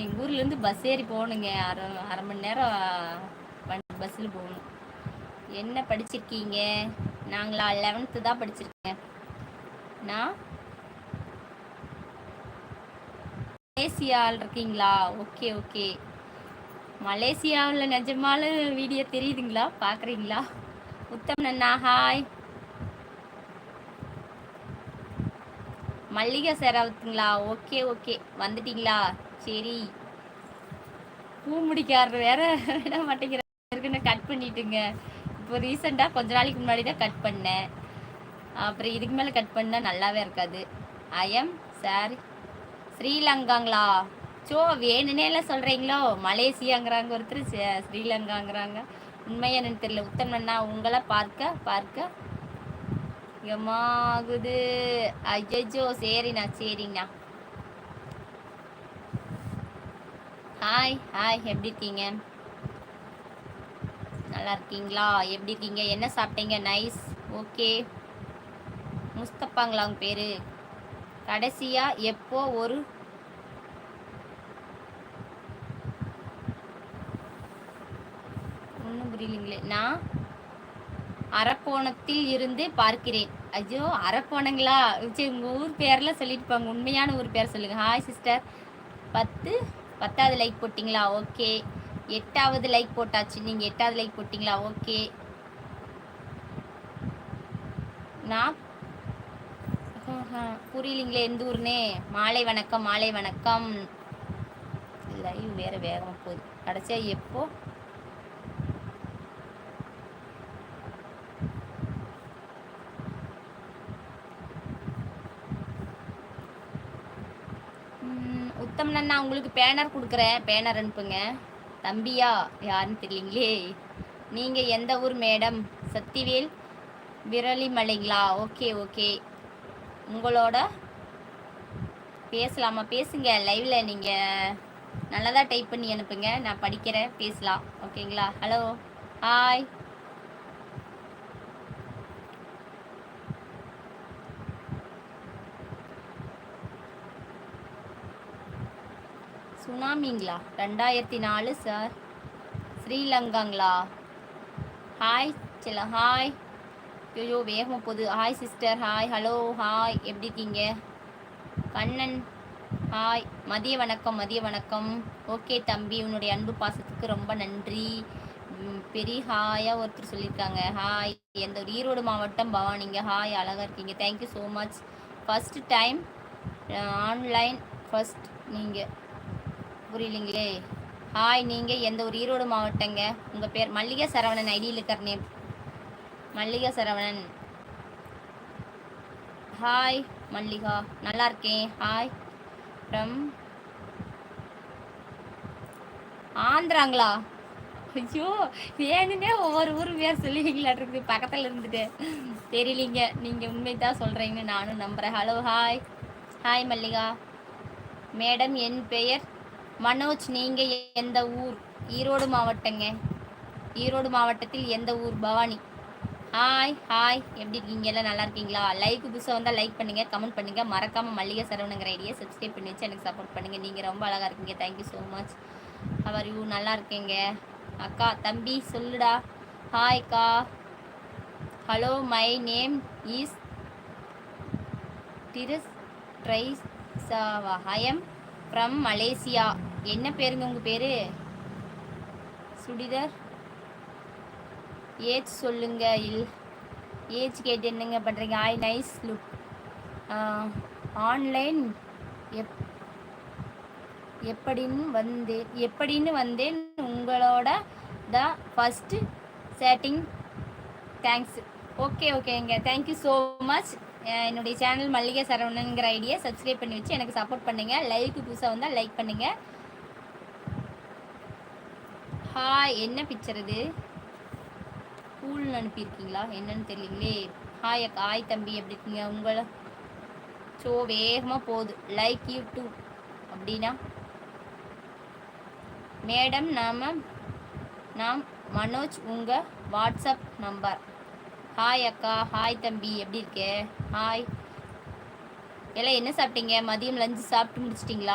எங்கள் ஊர்லேருந்து பஸ் ஏறி போகணுங்க. அரை அரை மணி நேரம் பஸ்ஸில் போகணும். என்ன படிச்சிருக்கீங்க? நாங்களா லெவன்த்து தான் படிச்சிருக்கேன். நான் மலேசியாவில் இருக்கீங்களா? Okay okay. மலேசியாவில் நிஜமாலும் வீடியோ தெரியுதுங்களா? பார்க்குறீங்களா உத்தம் நன்னா ஹாய் மல்லிகை சேராவத்துங்களா ஓகே ஓகே. வந்துட்டீங்களா? சரி. பூ முடிக்காரர் வேற விட மாட்டேங்கிறாருக்குன்னு கட் பண்ணிட்டுங்க. இப்போ ரீசெண்டாக கொஞ்ச நாளைக்கு முன்னாடி தான் கட் பண்ணேன். அப்புறம் இதுக்கு மேலே கட் பண்ணால் நல்லாவே இருக்காது. ஐஎம் சாரி ஸ்ரீலங்காங்களா? சோ வேணுனே எல்லாம் சொல்கிறீங்களோ மலேசியாங்கிறாங்க ஒருத்தர் ஸ்ரீலங்காங்கிறாங்க. உண்மையா எனக்கு தெரியல. உத்தமண்ணா உங்களை பார்க்க பார்க்க எம்மாகுது ஐயோ சரிண்ணா சரிங்கண்ணா. ஹாய் ஹாய் எப்படி இருக்கீங்க? நல்லா இருக்கீங்களா? எப்படி இருக்கீங்க? என்ன சாப்பிட்டீங்க? நைஸ். ஓகே. முஸ்தப்பாங்களா அவங்க பேரு? கடைசியா எப்போ ஒரு? ஒன்றும் புரியலைங்களே. நான்? அரக்கோணத்தில் இருந்து பார்க்கிறேன். ஐயோ அரக்கோணங்களா? சரி உங்கள் ஊர் பேரில் சொல்லிட்டு உண்மையான ஊர் பேர் சொல்லுங்கள் ஹாய் சிஸ்டர் பத்து பத்தாவது லைக் போட்டிங்களா? ஓகே எட்டாவது லைக் போட்டாச்சு. நீங்கள் எட்டாவது லைக் போட்டிங்களா? ஓகே நான் புரியலிங்களே எந்த ஊர்னே? மாலை வணக்கம் மாலை வணக்கம். லைவ் வேறு வேகமாக போகுது. கடைசியாக எப்போ? உத்தம் நான் உங்களுக்கு பேனர் கொடுக்குறேன். பேனர் அனுப்புங்க. தம்பியா யாருன்னு தெரியலீங்களே. நீங்கள் எந்த ஊர் மேடம்? சக்திவேல் விரலிமலைங்களா? Okay okay. உங்களோட பேசலாமா? பேசுங்க லைவில் நீங்கள் நல்லதாக டைப் பண்ணி அனுப்புங்க. நான் படிக்கிறேன் பேசலாம். ஓகேங்களா? ஹலோ ஹாய் சுனாமிங்களா? ரெண்டாயிரத்தி நாலு சார் ஸ்ரீலங்காங்களா? ஹாய் சில ஹாய் ஐயோ வேகமாக போகுது. Hi sister hi hello hi எப்படி இருக்கீங்க? கண்ணன் ஹாய் மதிய வணக்கம் மதிய வணக்கம். ஓகே தம்பி உன்னுடைய அன்பு பாசத்துக்கு ரொம்ப நன்றி. பெரிய ஹாயாக ஒருத்தர் சொல்லியிருக்காங்க. ஹாய் எந்த ஒரு ஈரோடு மாவட்டம் பவானிங்க ஹாய் அழகாக இருக்கீங்க. Thank you so much first time online first நீங்கள் புரியலிங்களே. ஹாய் நீங்கள் எந்த ஒரு ஈரோடு மாவட்டங்க. உங்கள் பேர் மல்லிகா சரவணன் ஐடியில் இருக்கிற நேம். மல்லிகா சரவணன் ஹாய் மல்லிகா. நல்லா இருக்கேன். ஹாய் ஃப்ரம் ஆந்திராங்களா? ஐயோ வேணுன்னே ஒவ்வொரு ஊர் பேர் சொல்லுவீங்களா இருக்குது பக்கத்தில் இருந்துட்டு. தெரியலீங்க. நீங்கள் உண்மை தான் சொல்கிறீங்கன்னு நானும் நம்புகிறேன் hello hi hi Mallika. Madam என் பெயர் மனோஜ் நீங்கள் எந்த ஊர்? ஈரோடு மாவட்டங்க. ஈரோடு மாவட்டத்தில் எந்த ஊர்? பவானி. ஹாய் ஹாய் எப்படி இருக்கீங்க? எல்லாம் நல்லா இருக்கீங்களா? லைக் புதுசாக வந்தால் லைக் பண்ணுங்கள் கமெண்ட் பண்ணுங்கள் மறக்காமல் மல்லிகை சரவணங்கிற ஐடியா சப்ஸ்கிரைப் பண்ணி வச்சு எனக்கு சப்போர்ட் பண்ணுங்கள் நீங்கள் ரொம்ப அழகாக இருக்கீங்க. Thank you so much our you நல்லா இருக்கீங்க. அக்கா தம்பி சொல்லுடா. ஹாய் அக்கா. Hello my name is dress ட்ரைஸ் I am from Malaysia என்ன பேருங்க உங்கள் பேர்? சுடிதார்? ஏஜ் சொல்லுங்க இல். ஏஜ் கேட்டு என்னங்க பண்ணுறீங்க ஐ நைஸ் லுக் ஆன்லைன் எப் எப்படின்னு வந்தேன் எப்படின்னு வந்தேன். உங்களோட the first chatting thanks okay ஓகேங்க தேங்க்யூ ஸோ மச் என்னுடைய சேனல் மல்லிகை சரவணனுங்கிற ஐடியா சப்ஸ்கிரைப் பண்ணி வச்சு எனக்கு சப்போர்ட் பண்ணுங்கள் லைக்கு புதுசாக வந்தால் லைக் பண்ணுங்கள் ஹாய் என்ன பிக்சர் இது? ஸ்கூல் அனுப்பியிருக்கீங்களா? என்னன்னு தெரியலீங்களே. ஹாய் அக்கா ஹாய் தம்பி எப்படி இருக்கீங்க? உங்களை ஸோ வேகமாக போகுது. லைக் யூ டூ அப்படின்னா? மேடம் நாம் நாம் மனோஜ் உங்கள் வாட்ஸ்அப் நம்பர் ஹாய் அக்கா ஹாய் தம்பி எப்படி இருக்கே? ஹாய் எல்லாம் என்ன சாப்பிட்டீங்க? மதியம் லஞ்சு சாப்பிட்டு முடிச்சிட்டிங்களா?